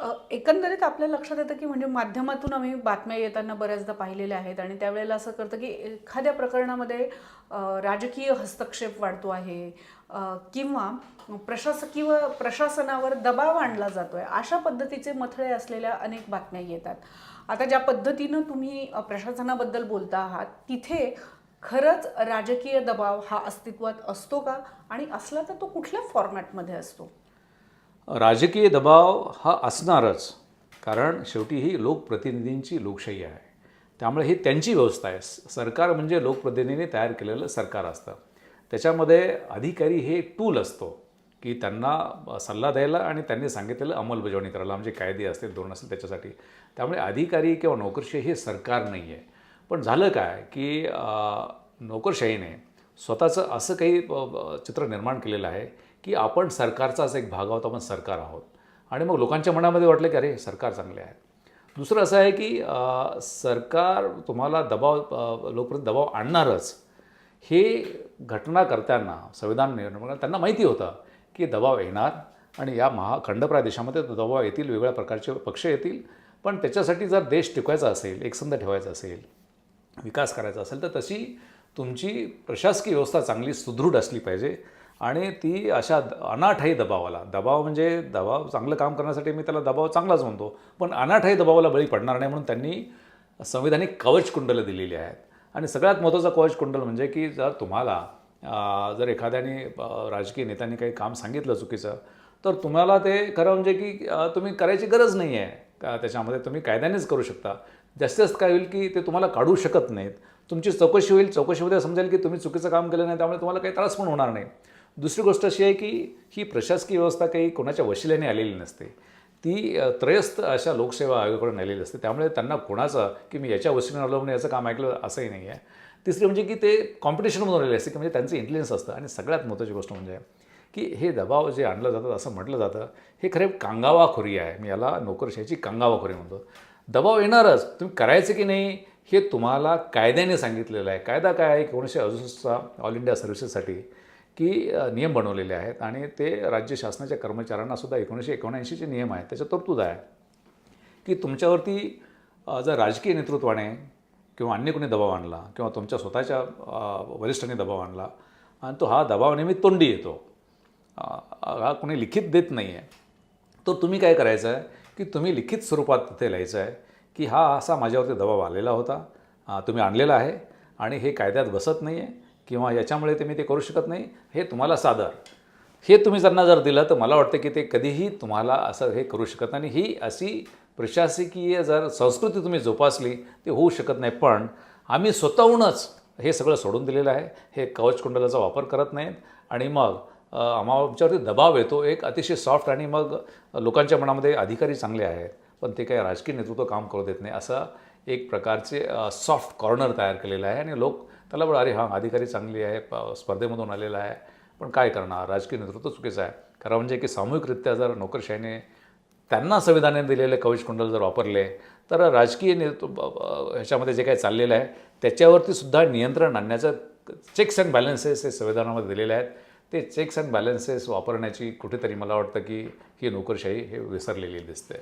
एकंदरीत आपल्या लक्षात येतं की म्हणजे माध्यमातून आम्ही बातम्या येताना बऱ्याचदा पाहिलेल्या आहेत आणि त्यावेळेला असं करतं की एखाद्या प्रकरणामध्ये राजकीय हस्तक्षेप वाढतो आहे किंवा प्रशासकीय प्रशासनावर दबाव आणला जातो आहे अशा पद्धतीचे मथळे असलेल्या अनेक बातम्या येतात. आता ज्या पद्धतीनं तुम्ही प्रशासनाबद्दल बोलता आहात तिथे खरंच राजकीय दबाव हा अस्तित्वात असतो का? आणि असला तर तो कुठल्या फॉर्मॅटमध्ये असतो? राजकीय दबाव हा असणारच कारण शेवटी ही लोकप्रतिनिधींची लोकशाही आहे. त्यामुळे ही त्यांची व्यवस्था आहे. सरकार म्हणजे लोकप्रतिनिधींनी तयार केलेलं सरकार असतं. त्याच्यामध्ये अधिकारी हे टूल असतो की त्यांना सल्ला द्यायला आणि त्यांनी सांगितलेलं अंमलबजावणी करायला. म्हणजे कायदे असतील धोरण असेल त्याच्यासाठी. त्यामुळे अधिकारी किंवा नोकरशाही हे सरकार नाही आहे पण झालं काय की नोकरशाहीने स्वतःचं असं काही चित्र निर्माण केलेलं आहे की आपण सरकारचाच एक भाग आहोत आपण सरकार आहोत. आणि मग लोकांच्या मनामध्ये वाटलं की अरे सरकार चांगले आहे दुसरं असं आहे की सरकार तुम्हाला दबाव अ, दबाव आणणारच. हे घटना करताना संविधान निर्माण त्यांना माहिती होतं की दबाव येणार आणि या महा खंडप्राय देशामध्ये दबाव येतील वेगवेगळ्या प्रकारचे पक्ष येतील. पण त्याच्यासाठी जर देश टिकवायचा असेल एकसंध ठेवायचा असेल विकास करायचा असेल तर तशी तुमची प्रशासकीय व्यवस्था चांगली सुदृढ असली पाहिजे. आणि ती अशा अनाठाई दबावाला दबाव म्हणजे दबाव चांगलं काम करण्यासाठी मी त्याला दबाव चांगलाच म्हणतो पण अनाठाई दबावाला बळी पडणार नाही म्हणून त्यांनी संविधानिक कवच कुंडलं दिलेली आहेत. आणि सगळ्यात महत्त्वाचं कवच कुंडल म्हणजे की जर तुम्हाला जर एखाद्याने राजकीय नेत्यांनी काही काम सांगितलं चुकीचं तर तुम्हाला ते खरं म्हणजे की तुम्ही करायची गरज नाही आहे का त्याच्यामध्ये तुम्ही कायद्यानेच करू शकता. जास्तीत जास्त काय होईल की ते तुम्हाला काढू शकत नाहीत. तुमची चौकशी होईल चौकशीमध्ये समजेल की तुम्ही चुकीचं काम केलं नाही त्यामुळे तुम्हाला काही त्रास पण होणार नाही. दुसरी गोष्ट अशी आहे की ही प्रशासकीय व्यवस्था काही कोणाच्या वशिल्याने आलेली नसते. ती त्रयस्थ अशा लोकसेवा आयोगाकडून आलेली असते. त्यामुळे त्यांना कोणाचं की मी याच्या वशिल्याने आलो म्हणून याचं काम ऐकलं असंही नाही आहे. तिसरी म्हणजे की ते कॉम्पिटिशनमधून आलेले असते की म्हणजे त्यांचं इन्फ्लुएन्स असतं. आणि सगळ्यात महत्त्वाची गोष्ट म्हणजे की हे दबाव जे आणलं जातं असं म्हटलं जातं हे खरे कांगावाखोरी आहे. मी याला नोकरशाहीची कांगावाखोरी म्हणतो. दबाव येणारच. तुम्ही करायचं की नाही हे तुम्हाला कायद्याने सांगितलेलं आहे. कायदा काय आहे? एकोणीसशे अडुसष्टचा ऑल इंडिया सर्व्हिसेससाठी की नियम बनवलेले आहेत आणि ते राज्य शासनाच्या कर्मचाऱ्यांना सुद्धा एकोणीसशे एकोणऐंशीचे नियम आहेत. त्याच्या तरतूद आहे. की तुमच्यावरती जर राजकीय नेतृत्वाने किंवा अन्य कोणी दबाव आणला किंवा तुमच्या स्वतःच्या वरिष्ठांनी दबाव आणला आणि तो हा दबाव नेहमी तोंडी येतो हा कोणी लिखित देत नाही आहे तर तुम्ही काय करायचं आहे की तुम्ही लिखित स्वरूपात तिथे लिहायचं आहे की हा असा माझ्यावरती दबाव आलेला होता तुम्ही आणलेला आहे आणि हे कायद्यात बसत नाही आहे किंवा याच्यामुळे ते मी ते करू शकत नाही हे तुम्हाला सादर. हे तुम्ही त्यांना जर दिलं तर मला वाटतं की ते कधीही तुम्हाला असं हे करू शकत नाही. ही अशी प्रशासकीय जर संस्कृती तुम्ही जोपासली ते होऊ शकत नाही. पण आम्ही स्वतःहूनच हे सगळं सोडून दिलेलं आहे. हे कवच कुंडलाचा वापर करत नाहीत. आणि मग आम्हाला आमच्यावरती दबाव येतो. एक अतिशय सॉफ्ट आणि मग लोकांच्या मनामध्ये अधिकारी चांगले आहेत. पण ते काही राजकीय नेतृत्व काम करू देत नाही. असं एक प्रकारचे सॉफ्ट कॉर्नर तयार केलेलं आहे. आणि लोक त्याला बरं अरे हां अधिकारी चांगली आहे प- स्पर्धेमधून आलेला आहे पण काय करणार? राजकीय नेतृत्व चुकीचं आहे. खरं म्हणजे की सामूहिकरित्या जर नोकरशाहीने त्यांना संविधानाने दिलेले कवच कुंडल जर वापरले तर राजकीय नेतृ ह्याच्यामध्ये जे काही चाललेलं आहे त्याच्यावरती सुद्धा नियंत्रण आणण्याचं चेक्स अँड बॅलन्सेस हे संविधानामध्ये दिलेले आहेत. ते चेक्स अँड बॅलन्सेस वापरण्याची कुठेतरी मला वाटतं की ही नोकरशाही हे विसरलेली दिसते.